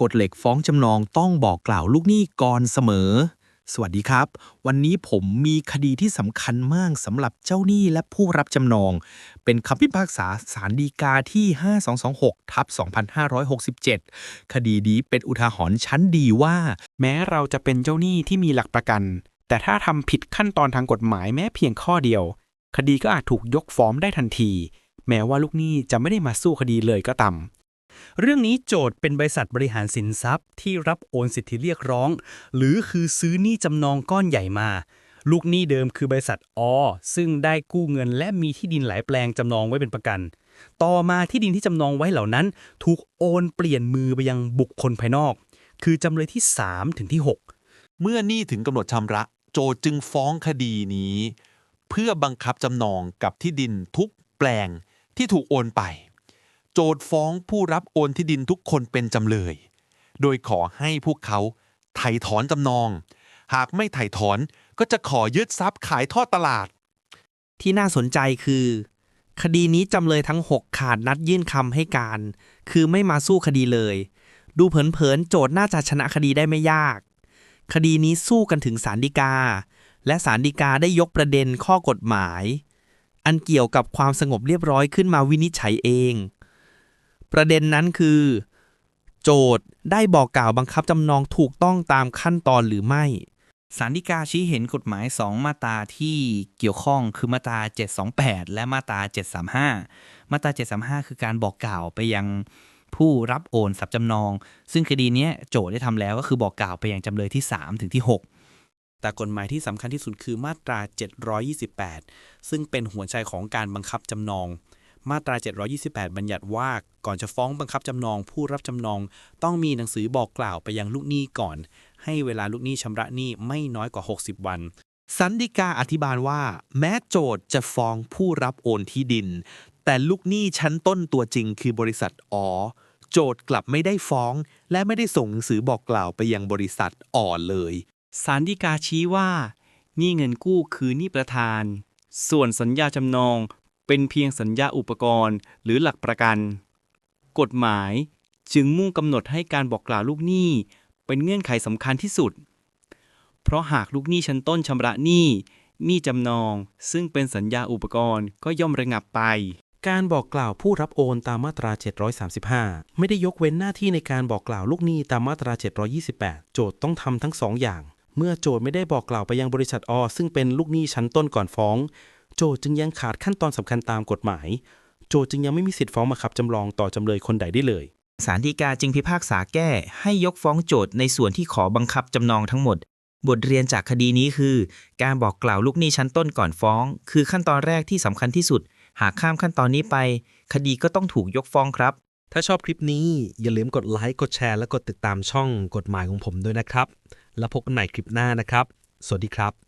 กฎเหล็กฟ้องจำนองต้องบอกกล่าวลูกหนี้ก่อนเสมอ สวัสดีครับ วันนี้ผมมีคดีที่สำคัญมากสำหรับเจ้าหนี้และผู้รับจำนอง เป็นคำพิพากษาศาลฎีกาที่ 5226ทับ2567 คดีนี้เป็นอุทาหรณ์ชั้นดีว่า แม้เราจะเป็นเจ้าหนี้ที่มีหลักประกัน แต่ถ้าทำผิดขั้นตอนทางกฎหมายแม้เพียงข้อเดียว คดีก็อาจถูกยกฟ้องได้ทันที แม้ว่าลูกหนี้จะไม่ได้มาสู้คดีเลยก็ตาม เรื่องนี้โจทย์เป็นบริษัทบริหารสินทรัพย์ ที่รับโอนสิทธิเรียกร้อง หรือคือซื้อหนี้จำนองก้อนใหญ่มา ลูกหนี้เดิมคือบริษัทอซึ่งได้กู้เงินและมีที่ดินหลายแปลงจำนองไว้เป็นประกัน ต่อมาที่ดินที่จำนองไว้เหล่านั้น ถูกโอนเปลี่ยนมือไปยังบุคคลภายนอก คือจำเลยที่ 3 ถึงที่ 6 เมื่อหนี้ถึงกำหนดชำระ โจจึงฟ้องคดีนี้ เพื่อบังคับจำนองกับที่ดินทุกแปลงที่ถูกโอนไป โจทฟ้องผู้รับโอนที่ดินทุกคนเป็นจำเลย โดยขอให้พวกเขาไถ่ถอนจำนอง หากไม่ไถ่ถอนก็จะขอยึดทรัพย์ขายทอดตลาด ที่น่าสนใจคือ คดีนี้จำเลยทั้ง 6 ขาดนัดยื่นคำให้การ คือไม่มาสู้คดีเลย ดูเผินๆโจทน่าจะชนะคดีได้ไม่ยาก คดีนี้สู้กันถึงศาลฎีกา และศาลฎีกาได้ยกประเด็นข้อกฎหมาย อันเกี่ยวกับความสงบเรียบร้อยขึ้นมาวินิจฉัยเอง ประเด็นนั้นคือ โจทย์ได้บอกกล่าวบังคับจำนองถูกต้องตามขั้นตอนหรือไม่สารฎีกาชี้เห็นกฎหมาย 2 มาตราที่เกี่ยวข้องคือมาตรา 728 และมาตรา 735 มาตรา 735 คือการบอกกล่าวไปยังผู้รับโอนทรัพย์จำนอง ซึ่งคดีนี้โจทย์ได้ทำแล้วก็คือบอกกล่าวไปยังจำเลยที่ 3 ถึงที่ 6 แต่กฎหมายที่สำคัญที่สุดคือมาตรา 728 ซึ่งเป็นหัวใจของการบังคับจำนอง มาตรา 728 บัญญัติว่าก่อนจะฟ้องบังคับจำนอง ผู้รับจำนอง ต้องมีหนังสือบอกกล่าวไปยังลูกหนี้ก่อน ให้เวลาลูกหนี้ชำระหนี้ไม่น้อยกว่า 60 วันสันติกาอธิบายว่า แม้โจทย์จะฟ้องผู้รับโอนที่ดิน แต่ลูกหนี้ชั้นต้นตัวจริงคือบริษัทอโจทย์กลับไม่ได้ฟ้อง และไม่ได้ส่งหนังสือบอกกล่าวไปยังบริษัทอเลยศาลฎีกาชี้ว่า นี้เงินกู้คือหนี้ประธาน ส่วนสัญญาจำนอง เป็นเพียงสัญญาอุปกรณ์ หรือหลักประกัน กฎหมายจึงมุ่งกำหนดให้การบอกกล่าวลูกหนี้ เป็นเงื่อนไขสำคัญที่สุด เพราะหากลูกหนี้ชั้นต้นชำระหนี้หนี้จำนอง ซึ่งเป็นสัญญาอุปกรณ์ก็ย่อมระงับไป การบอกกล่าวผู้รับโอนตามมาตรา 735 ไม่ได้ยกเว้นหน้าที่ในการบอกกล่าวลูกหนี้ตามมาตรา 728 โจทย์ต้องทำทั้งสองอย่าง เมื่อโจทย์ไม่ได้บอกกล่าวไปยังบริษัทอ ซึ่งเป็นลูกหนี้ชั้นต้นก่อนฟ้อง โจทย์จึงยังขาดขั้นตอนสำคัญตามกฎหมาย โจทย์จึงยังไม่มีสิทธิ์ฟ้องบังคับจำลองต่อจำเลยคนใดได้เลยศาลฎีกาจึงพิพากษาแก้ให้ยกฟ้องโจทย์ในส่วนที่ขอบังคับจำนองทั้งหมด บทเรียนจากคดีนี้คือ การบอกกล่าวลูกหนี้ชั้นต้นก่อนฟ้อง คือขั้นตอนแรกที่สำคัญที่สุด หากข้ามขั้นตอนนี้ไป คดีก็ต้องถูกยกฟ้องครับ ถ้าชอบคลิปนี้อย่าลืมกดไลค์กดแชร์และกดติดตามช่องกฎหมายของผมด้วยนะครับ แล้วพบกันใหม่คลิปหน้านะครับ สวัสดีครับ